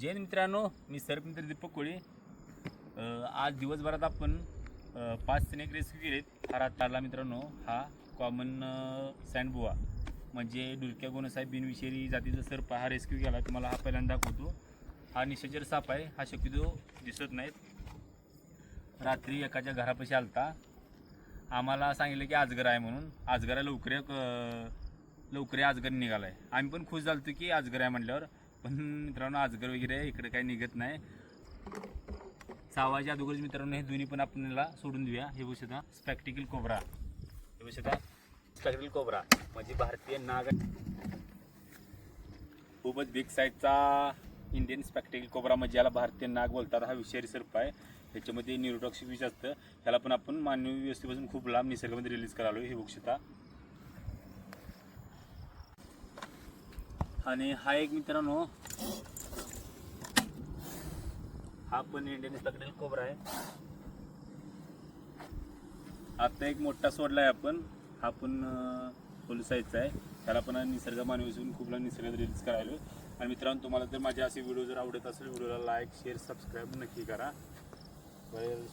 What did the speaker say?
जय मित्रांनो मी सरपंच दीपक कोळी. आज दिवसभरात आपण पाच स्नेक रेस्क्यू केलेत. हा रात्रला मित्रांनो हा कॉमन सँडबुवा म्हणजे डुलक्या गोनसाहेब बिनविषारी जातीचा सर्प हा रेस्क्यू केला. तुम्हाला हा पहिल्यांदा दाखवतो. हा निशाचर साप आहे. हा शक्यतो दिसत नाहीत. रात्री एकाच्या घरापाशी आलता. आम्हाला सांगितलं की आजगर आहे म्हणून. आजगरा लवकर अ, लवकर आजगर निघाला आहे आम्ही पण खुश झालतो की आजगर आहे म्हटल्यावर पण मित्रांनो आजगर वगैरे इकडे काही निघत नाही. सावाच्या अगोदरच मित्रांनो हे दोन्ही पण आपल्याला सोडून देऊया. हे बघू शकता स्पॅक्टिकल कोबरा हे बघू शकता स्पॅक्टिकल कोबरा म्हणजे भारतीय नाग खूपच बिग साईजचा इंडियन स्पॅक्टिकल कोबरा म्हणजे याला भारतीय नाग बोलतात. हा विषारी सर्प आहे. ह्याच्यामध्ये न्यूरोटॉक्सिक विष असतं. ह्याला पण आपण मानवी व्यवस्थेपासून खूप लांब निसर्गामध्ये रिलीज करालो हे बघू आणि हा एक मित्रांनो हा पण इंडियन स्पॅक्टिकल कोबरा आहे. आता एक मोठा सोडला आहे आपण. हा पण फुल साईजचा आहे. त्याला पण निसर्ग मानवीसून खूप निसर्गात रिलीज करायलो आणि मित्रांनो तुम्हाला जर माझे असे व्हिडिओ जर आवडत असेल व्हिडिओला लाईक शेअर सबस्क्राईब नक्की करा. बरं,